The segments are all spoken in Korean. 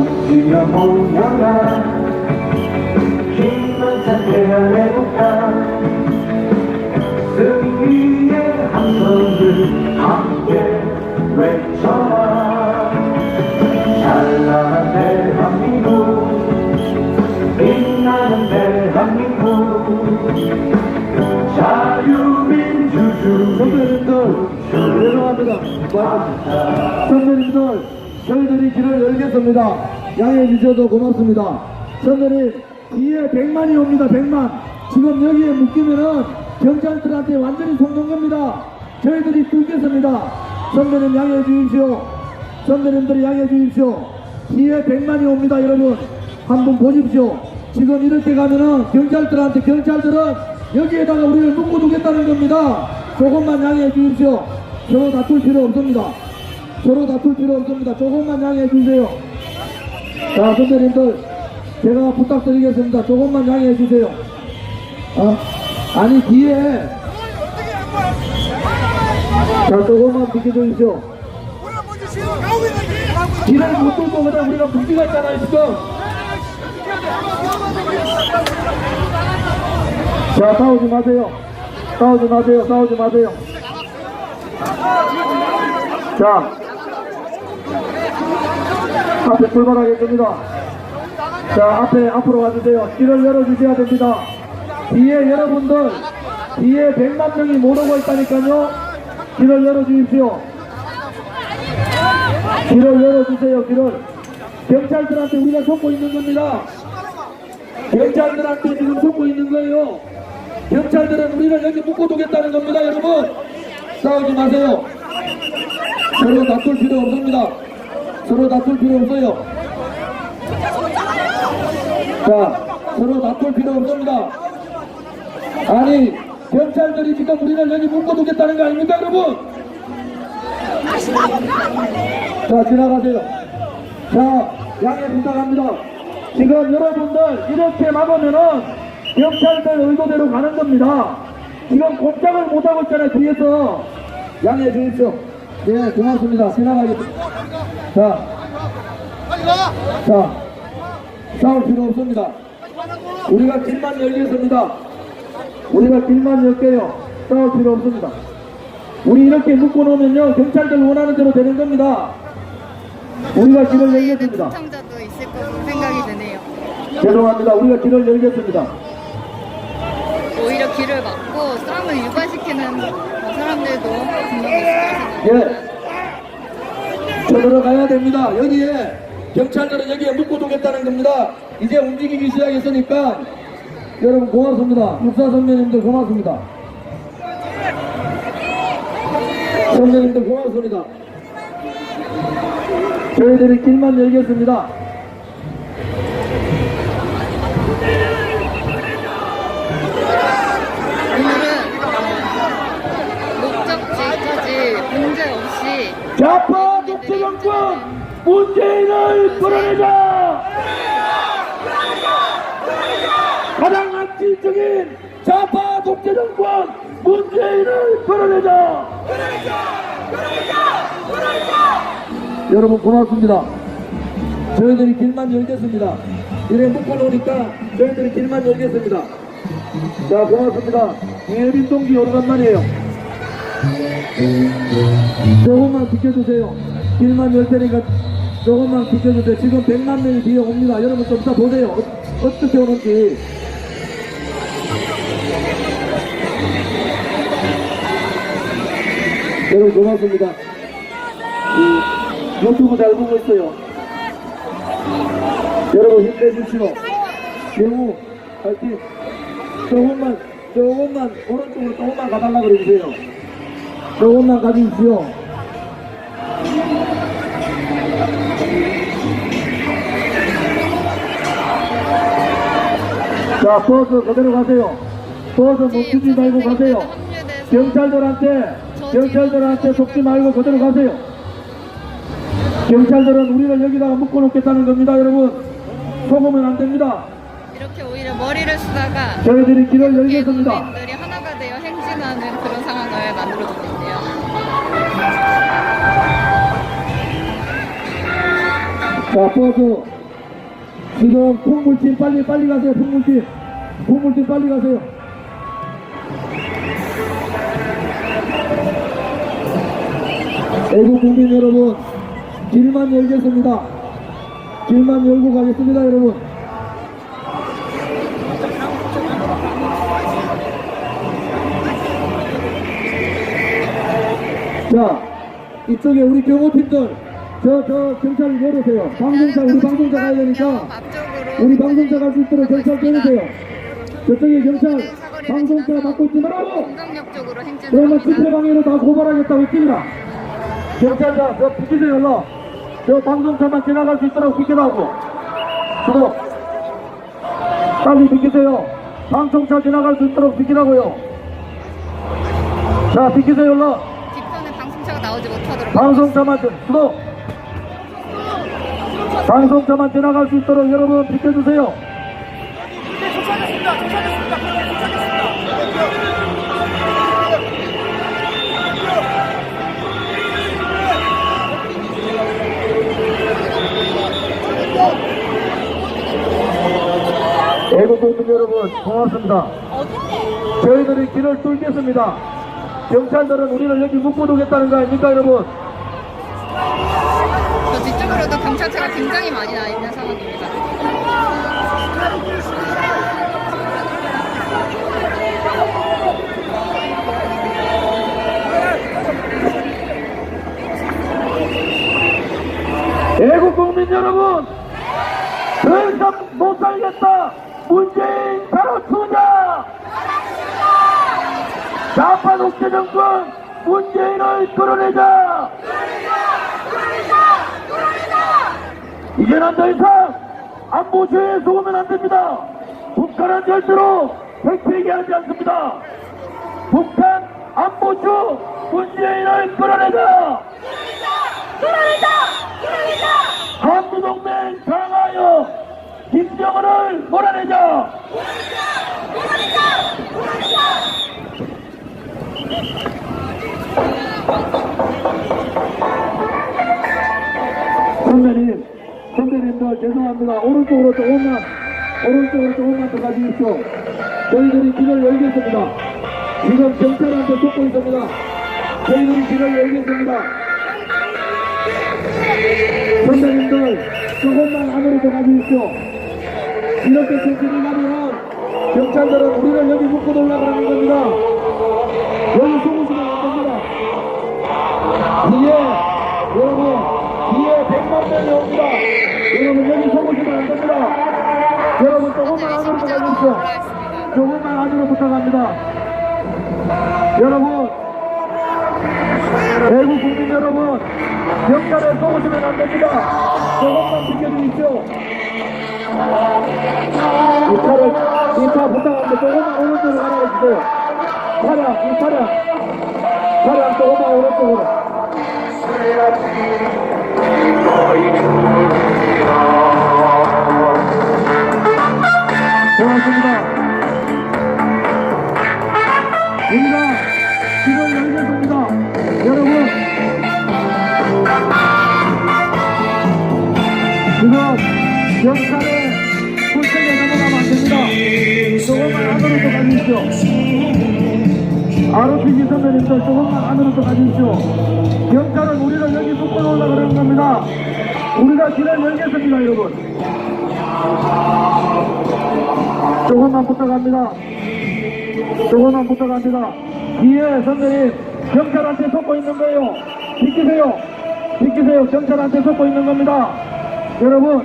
엎드려 모여라 힘을 찾아내볼까 승리의 함성을 함께 외쳐라 찬란한 대한민국 빛나는 대한민국 자유민주주의 선배님들. 고맙습니다. 선배님들 저희들이 길을 열겠습니다. 양해해 주셔도 고맙습니다. 선배님 뒤에 100만이 옵니다. 100만. 지금 여기에 묶이면은 경찰들한테 완전히 속는 겁니다. 저희들이 뚫겠습니다. 선배님 양해해 주십시오. 선배님들 양해해 주십시오. 뒤에 100만이 옵니다. 여러분 한번 보십시오. 지금 이렇게 가면은 경찰들한테 경찰들은 여기에다가 우리를 묶어두겠다는 겁니다. 조금만 양해해 주십시오. 서로 다툴 필요 없습니다. 서로 다툴 필요 없습니다. 조금만 양해해 주세요. 자, 선배님들, 제가 부탁드리겠습니다. 조금만 양해해 주세요. 어? 아니, 뒤에. 자, 조금만 비켜주십시오. 길을 못 뚫고 그냥 우리가 문제가 있잖아요, 지금. 자, 싸우지 마세요. 싸우지 마세요. 싸우지 마세요. 자, 앞에 출발하겠습니다. 자, 앞에 앞으로 와주세요. 길을 열어주셔야 됩니다. 뒤에 여러분들, 뒤에 100만 명이 못 오고 있다니까요. 길을 열어주십시오. 길을 열어주세요, 길을. 경찰들한테 우리가 속고 있는 겁니다. 경찰들한테 지금 속고 있는 거예요. 경찰들은 우리를 여기 묶어두겠다는 겁니다, 여러분. 싸우지 마세요. 서로 다툴 필요 없습니다. 서로 다툴 필요 없어요. 자, 서로 다툴 필요 없습니다. 아니, 경찰들이 지금 우리를 여기 묶어두겠다는 거 아닙니까, 여러분? 자, 지나가세요. 자, 양해 부탁합니다. 지금 여러분들 이렇게 막으면은 경찰들 의도대로 가는 겁니다. 지금 꼼짝을 못하고 있잖아요, 뒤에서. 양해해 주십시오. 네, 고맙습니다. 지나가겠습니다. 자, 자, 싸울 필요 없습니다. 우리가 길만 열겠습니다. 우리가 길만 열게요. 싸울 필요 없습니다. 우리 이렇게 묶어놓으면요, 경찰들 원하는 대로 되는 겁니다. 우리가 길을 열겠습니다. 시청자도 있을 거로 생각이 드네요. 죄송합니다. 우리가 길을 열겠습니다. 오히려 길을 막고 싸움을 유발시키는 사람들도. 예. 저 들어가야 됩니다. 여기에 경찰들은 여기에 묶어두겠다는 겁니다. 이제 움직이기 시작했으니까 여러분 고맙습니다. 육사 선배님들 고맙습니다. 선배님들 고맙습니다. 저희들이 길만 열겠습니다. 좌파 독재 정권 문재인을 끌어내자! 가장 악질적인 좌파 독재 정권 문재인을 끌어내자! 여러분 고맙습니다. 저희들이 길만 열겠습니다. 이래 묶어놓으니까 저희들이 길만 열겠습니다. 자 고맙습니다. 예빈 동기 오래간만이에요. 조금만 비켜주세요. 길만 열 테니까 조금만 비켜주세요. 지금 100만 명이 뒤에 옵니다. 여러분 좀 이따 보세요. 어, 어떻게 오는지. 여러분 고맙습니다. 이 유튜브 잘 보고 있어요. 여러분 힘내주시오. 영우 파이팅. 조금만 조금만 오른쪽으로 조금만 가달라 그러주세요. 조금만 가주십시오. 자, 버스 그대로 가세요. 버스 멈추지 말고 가세요. 경찰들한테, 경찰들한테 속지 말고 그대로 가세요. 경찰들은 우리를 여기다가 묶어놓겠다는 겁니다, 여러분. 속으면 안 됩니다. 이렇게 오히려 머리를 쓰다가 저희들이 길을 열겠습니다. 자, 버스. 지금 풍물팀 빨리 빨리 가세요. 풍물팀. 풍물팀 빨리 가세요. 애국 국민 여러분, 길만 열겠습니다. 길만 열고 가겠습니다, 여러분. 자, 이쪽에 우리 경호팀들, 저, 저 경찰 열으세요. 방송사, 우리 방송사 가야 되니까, 우리 방송사 갈 수 있도록 경찰 깨주세요. 저쪽에 경찰, 방송사 맡고 있지 말라고! 그러면. 집회방해로 다 고발하겠다고 했습니다. 경찰자, 저 비키세요, 일로. 저 방송차만 지나갈 수 있도록 비키라고. 수도. 빨리 비키세요. 방송차 지나갈 수 있도록 비키라고요. 자, 비키세요. 뒷편에 방송차가 나오지 못하도록 지- 수도. 방송차만 지나갈 수 있도록 여러분 비켜주세요. 애국국민 여러분 고맙습니다. 저희들이 길을 뚫겠습니다. 경찰들은 우리를 여기 묶어두겠다는 거 아닙니까 여러분? 경찰차가 굉장히 많이 나 있는 상황입니다. 애국 국민 여러분, 더 이상 못 살겠다. 문재인 가로추자. 좌파 독재 정권 문재인을 끌어내자. 이제는 더 이상 안보주의에 속으면 안 됩니다. 북한은 절대로 핵폐기 하지 않습니다. 북한 안보주 문재인을 끌어내자. 한미동맹 강하여 김정은을 몰아내자. 선배님, 죄송합니다. 오른쪽으로 조금만, 오른쪽으로 조금만 더 가주십시오. 저희들이 길을 열겠습니다. 지금 경찰한테 쫓고 있습니다. 저희들이 길을 열겠습니다. 선배님들 조금만 안으로 더 가주십시오. 이렇게 전진을 하면 경찰들은 우리를 여기 묶고 놀라 그러는 겁니다. 여기 숨으시면 안 됩니다. 뒤에 여러분 뒤에 100만 명이 옵니다. 여러분 여기 숨으시면 안 됩니다. 여러분 조금만 안으로 더 가주십시오. 조금만 안으로 부탁합니다. 여러분 애국 국민 여러분, 경찰에 속으시면 안 됩니다. 조금만 지켜주십시오. 이 차를, 이차 부탁합니다. 조금만 오른쪽으로 가라 해주세요. 차량, 이 차량. 차량 조금만 오른쪽으로. 고맙습니다. 우리가 길을 열겠습니다. 여러분, 지금 경찰의 불책에 넘어가면 안 됩니다. 조금만 안으로 더 가주십시오. RPG 선배님들 조금만 안으로 더 가주십시오. 경찰은 우리를 여기 묶어 놓으려 그러는 겁니다. 우리가 길을 열겠습니다, 여러분. 조금만 부탁합니다. 조금만 부탁합니다. 뒤에 선배님 경찰한테 속고 있는 거예요. 비키세요. 비키세요. 경찰한테 속고 있는 겁니다. 여러분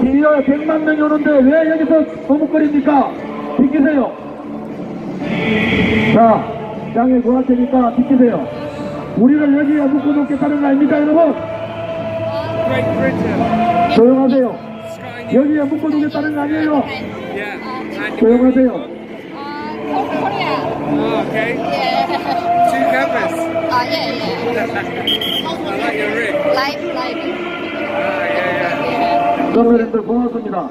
뒤에 100만 명이 오는데 왜 여기서 머뭇거립니까? 비키세요. 자, 장애 구할 테니까 비키세요. 우리를 여기에 묶어놓겠다는 거 아닙니까, 여러분? 조용하세요. 여기에 묶어두겠다는 거 아니에요. 조용하세요. 코리아. Oh, okay. 예. Two cameras. 아, 예, 예. I like your rig. 라이브, 라이브. Ah, yeah, yeah. 선배님들 고맙습니다.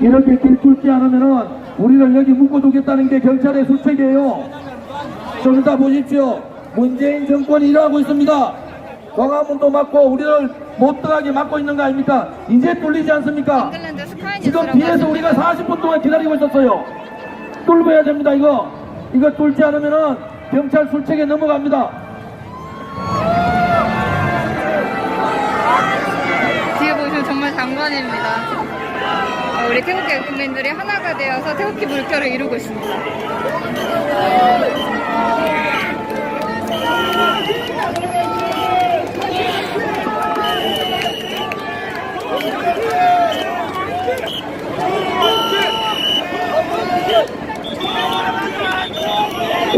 이렇게 길 뚫지 않으면은 우리를 여기 묶어두겠다는 게 경찰의 수책이에요. 좀 이따 보십시오. 문재인 정권이 일하고 있습니다. 광화문도 막고 우리를 못 들어가게 막고 있는 거 아닙니까? 이제 뚫리지 않습니까? 지금 뒤에서 우리가 하십니다. 40분 동안 기다리고 있었어요. 뚫어야 됩니다, 이거. 이거 뚫지 않으면은 경찰 술책에 넘어갑니다. 뒤에 보시면 정말 장관입니다. 어, 우리 태극기 국민들이 하나가 되어서 태극기 물결을 이루고 있습니다.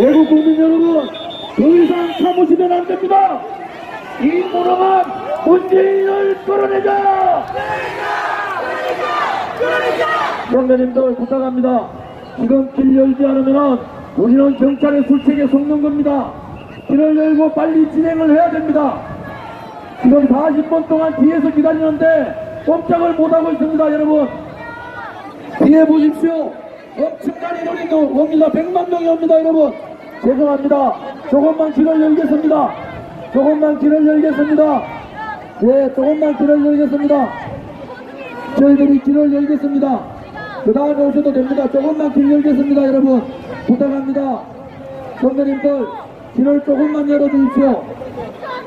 외국 국민 여러분, 더 이상 참으시면 안 됩니다. 이 무능한 문재인을 끌어내자! 선배님들 부탁합니다. 지금 길 열지 않으면 우리는 경찰의 술책에 속는 겁니다. 길을 열고 빨리 진행을 해야 됩니다. 지금 40분 동안 뒤에서 기다리는데 꼼짝을 못하고 있습니다, 여러분. 뒤에 보십시오. 엄청난 인원이 옵니다. 100만 명이 옵니다, 여러분. 죄송합니다. 조금만 길을 열겠습니다. 조금만 길을 열겠습니다. 예, 조금만 길을 열겠습니다. 저희들이 길을 열겠습니다. 그 다음에 오셔도 됩니다. 조금만 길 열겠습니다, 여러분. 부탁합니다. 선배님들, 길을 조금만 열어주십시오.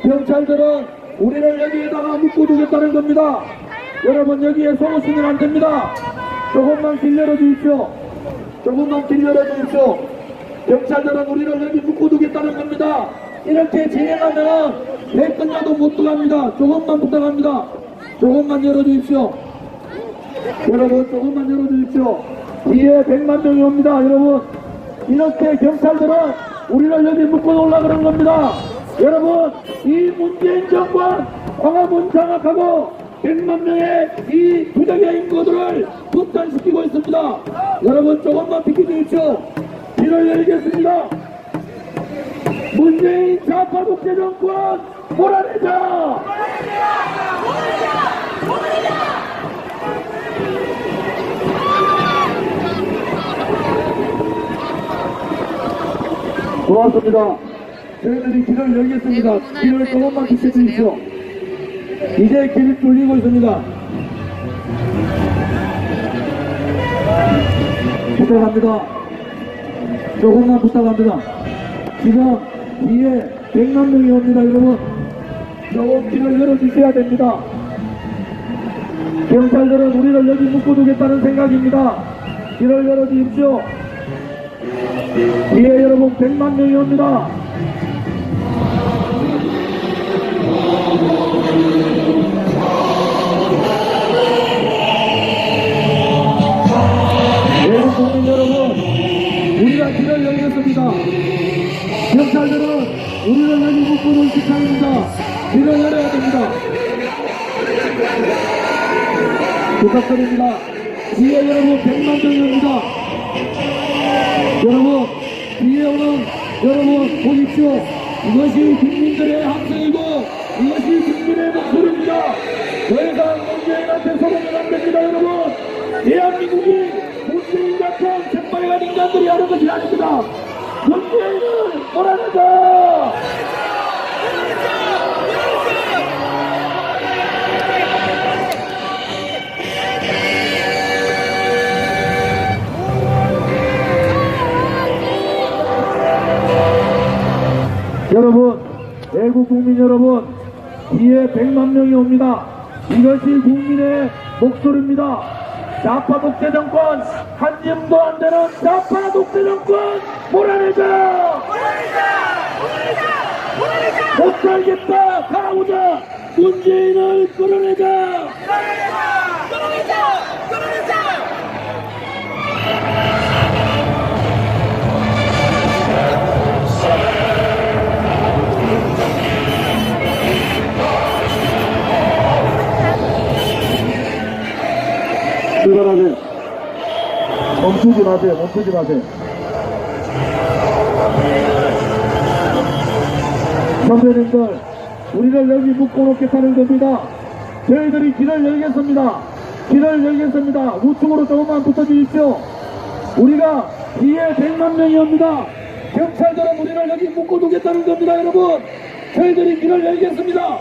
경찰들은 우리를 여기에다가 묶어두겠다는 겁니다. 여러분, 여기에 속으시면 안 됩니다. 조금만 길 열어주십시오. 조금만 길 열어주십시오. 경찰들은 우리를 여기 묶어두겠다는 겁니다. 이렇게 진행하면 배 끝나도 못 들어갑니다. 조금만 부탁합니다. 조금만 열어주십시오. 여러분 조금만 열어주십시오. 뒤에 100만 명이 옵니다. 여러분 이렇게 경찰들은 우리를 여기 묶어놓으려 그런 겁니다. 여러분 이 문재인 정권 광화문 장악하고 100만 명의 이 부적의 인구들을 분단시키고 있습니다. 여러분 조금만 비켜주십시오. 길을 열겠습니다. 문재인 좌파 독재 정권 몰아내자! 고맙습니다. 저희들이 길을 열겠습니다. 네, 길을 조금만 비켜주십시오. 이제 길이 뚫리고 있습니다. 부탁합니다. 조금만 부탁합니다. 지금 뒤에 100만 명이 옵니다, 여러분. 조금 길을 열어주셔야 됩니다. 경찰들은 우리를 여기 묶어두겠다는 생각입니다. 길을 열어주십시오. 뒤에 여러분 100만 명이 옵니다. 여러분, 우리가 길을 열겠습니다. 경찰들은 우리를 여기 묶어놓은 시간입니다. 길을 열어야 됩니다. 부탁드립니다. 뒤에 여러분 100만 명이 옵니다. 여러분, 뒤에 오는 여러분 보십시오. 이것이 국민들의 함성이고 이것이 국민의 목소리입니다. 더 이상 문재인한테 서보면 안 됩니다, 여러분. 대한민국이 인간들이 하는 것이 아닙니다. 문재인을 몰아내자! 여러분, 외국 국민 여러분, 뒤에 100만 명이 옵니다. 이것이 국민의 목소리입니다. 좌파 독재 정권, 한 념도 안 되는 좌파 독재 정권, 몰아내자! 못 살겠다! 가오자! 문재인을 끌어내자! 출발하세요. 멈추지 마세요. 멈추지 마세요. 선배님들, 우리를 여기 묶어놓겠다는 겁니다. 저희들이 길을 열겠습니다. 길을 열겠습니다. 우측으로 조금만 붙어주십시오. 우리가 뒤에 100만 명이 옵니다. 경찰들은 우리를 여기 묶어두겠다는 겁니다, 여러분. 저희들이 길을 열겠습니다.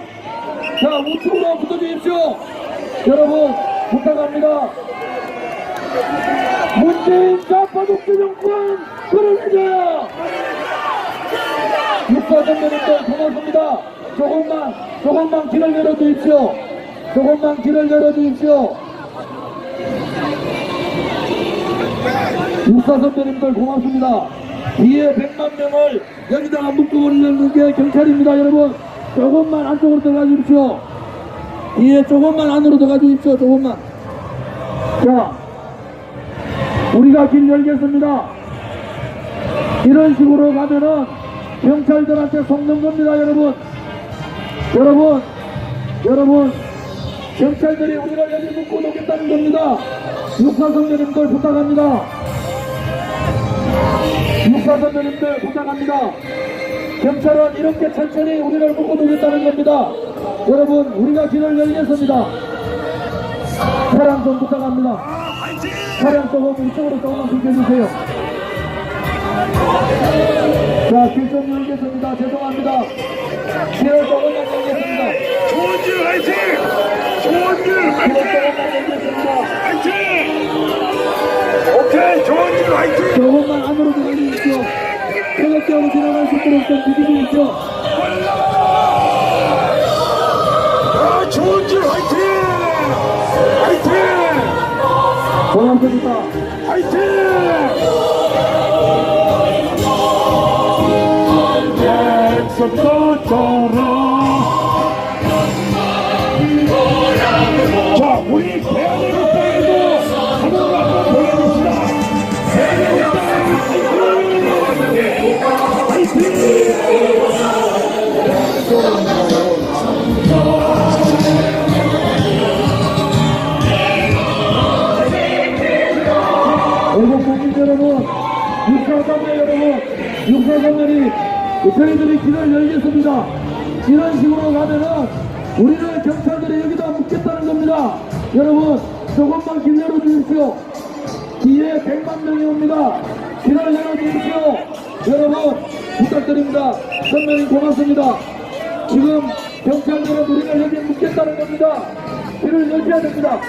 자, 우측으로 붙어주십시오. 여러분, 부탁합니다. 문재인 좌파독재 정권 끌어내줘야! 육사 선배님들 고맙습니다. 조금만, 조금만 길을 열어주십시오. 조금만 길을 열어주십시오. 육사 선배님들 고맙습니다. 뒤에 100만 명을 여기다가 묶어버리려는 게 경찰입니다, 여러분. 조금만 안쪽으로 들어가 주십시오. 뒤에 조금만 안으로 들어가 주십시오, 조금만. 자, 우리가 길 열겠습니다. 이런 식으로 가면은 경찰들한테 속는 겁니다, 여러분. 여러분, 여러분, 경찰들이 우리를 여기 묶고 놓겠다는 겁니다. 육사 선배님들 부탁합니다. 육사 선배님들 부탁합니다. 경찰은 이렇게 천천히 우리를 묶어 놓겠다는 겁니다. 여러분, 우리가 길을 열겠습니다. 차량 좀 부탁합니다. 차량 조금 이쪽으로 조금만 비켜주세요. 자, 길좀 열겠습니다. 죄송합니다. 길을 조금만 열겠습니다. 외국 국민 여러분, 육사선배 여러분, 육사선배이 저희들이 길을 열겠습니다. 이런 식으로 가면은 우리를 경찰들이 여기다 묻겠다는 겁니다. 여러분, 조금만 길 열어주십시오. 뒤에 100만 명이 옵니다. 길을 열어주십시오. 여러분, 부탁드립니다. 선배님 고맙습니다. 지금 경찰들은 우리를 여기 묻겠다는 겁니다. 길을 열셔야 됩니다.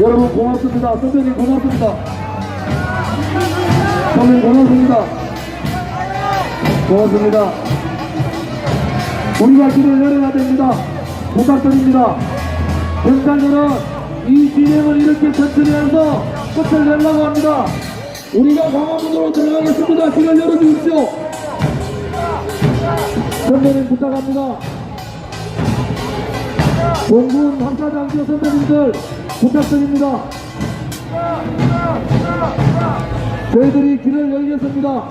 여러분 고맙습니다. 선배님 고맙습니다. 선배님 고맙습니다. 고맙습니다. 우리가 길을 열어야 됩니다. 부탁드립니다. 경찰들은 이 진행을 이렇게 천천히 해서 끝을 내려고 합니다. 우리가 강화문으로 들어가겠습니다. 길을 열어주십시오. 선배님 부탁합니다. 공군 함사장교 선배님들 부탁드립니다. 저희들이 길을 열겠습니다.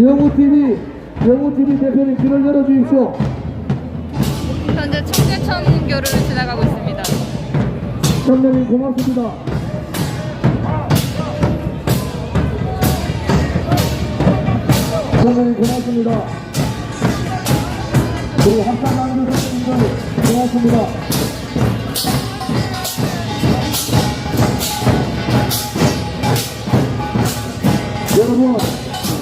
영우TV, 영우TV 대표님 길을 열어주십시오. 현재 청계천교를 지나가고 있습니다. 선배님 고맙습니다. 선배님 고맙습니다. 그리고 함사장교 선배님들 고맙습니다. 여러분,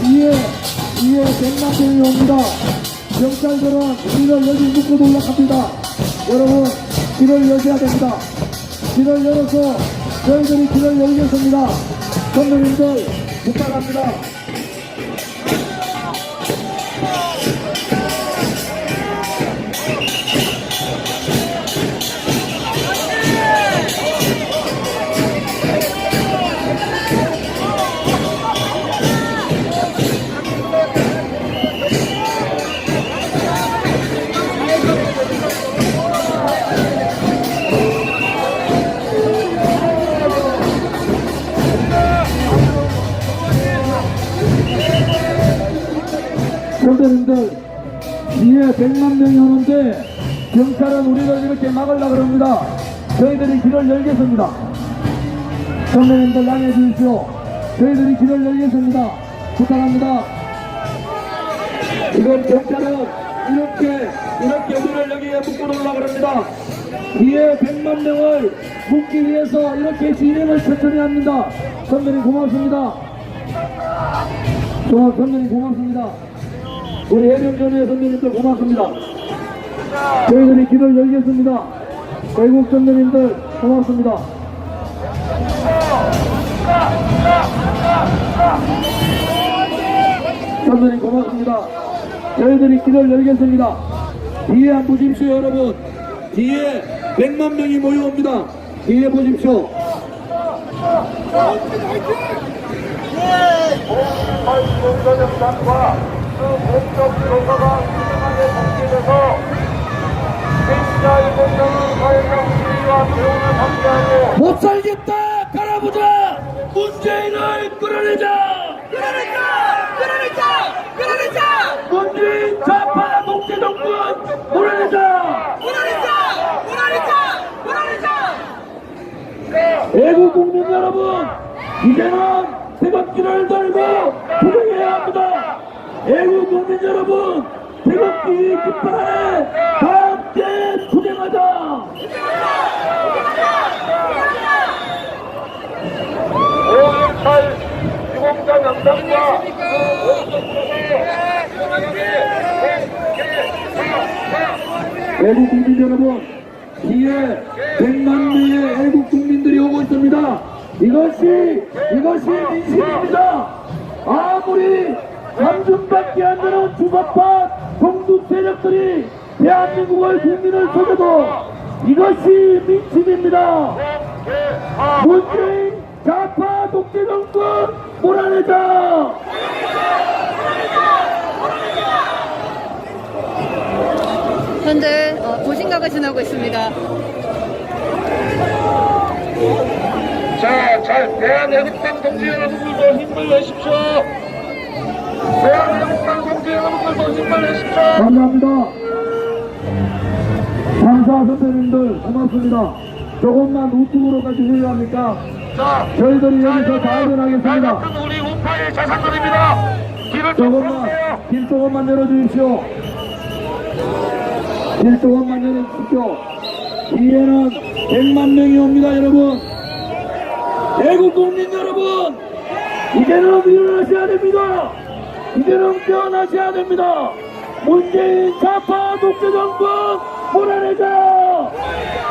위에, 위에 100만 명이 옵니다. 경찰들은 길을 여기 묶고 놀락합니다. 여러분, 길을 열어야 됩니다. 길을 열어서 저희들이 길을 열겠습니다. 선배님들 부탁합니다. 선배님들 뒤에 100만 명이 오는데 경찰은 우리를 이렇게 막으려고 합니다. 저희들이 길을 열겠습니다. 선배님들 양해해 주십시오. 저희들이 길을 열겠습니다. 부탁합니다. 지금 경찰은 이렇게 이렇게 우리를 여기에 묶어놓으려고 합니다. 뒤에 100만 명을 묶기 위해서 이렇게 진행을 천천히 합니다. 선배님 고맙습니다. 저 선배님 고맙습니다. 우리 해병전의 선배님들 고맙습니다. 저희들이 길을 열겠습니다. 외국 선배님들 고맙습니다. 선배님 고맙습니다. 저희들이 길을 열겠습니다. 뒤에 한번 보십시오 여러분. 뒤에 100만 명이 모여옵니다. 뒤에 보십시오. 공사장단과 그 사회적 지위와 교훈을 함께하고 못 살겠다 갈아보자 문재인을 끌어내자! 끌어내자! 끌어내자! 끌어내자! 문재인 좌파 독재 정권 몰아내자! 몰아내자! 몰아내자! 몰아내자! 애국 국민 여러분 이제는 태극기를 들고 투쟁해야 합니다 애국 국민 여러분 태극기 깃발에 다 함께 투쟁하자 5.18 유공자 명단과 애국 국민 여러분, 뒤에 100만 명의 애국 국민들이 오고 있습니다. 이것이, 이것이 민심입니다. 아무리 삼중밖에 안 되는 주사파 종북 세력들이 대한민국의 국민을 속여도 이것이 민심입니다. 문재인 좌파 독재 정권 몰아내자! 현재 어, 도심각을 지나고 있습니다. 자, 잘 대한애국당 동지 여러분들도 힘을 내십시오. 여러분들도 내십시오. 감사합니다. 상사 선배님들 고맙습니다. 조금만 우측으로 가주셔야 합니까? 자, 저희들이 여기서 좌회전하겠습니다. 같은 우리 우파의 자산들입니다. 길을 좀 조금만. 길 조금만 열어주십시오. 길 조금만 열어주십시오. 뒤에는 100만 명이 옵니다, 여러분. 대국 국민 여러분, 이제는 일어나셔야 됩니다. 이제는 깨어나셔야 됩니다. 문재인 좌파 독재 정권 몰아내자!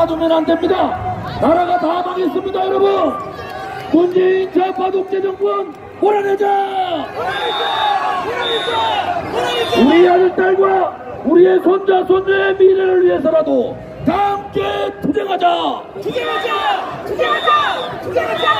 놔두면 안 됩니다. 나라가 다 망했습니다, 여러분. 문재인 좌파 독재 정권 몰아내자! 우리 아들 딸과 우리의 손자 손녀의 미래를 위해서라도 다 함께 투쟁하자! 투쟁하자! 투쟁하자! 투쟁하자!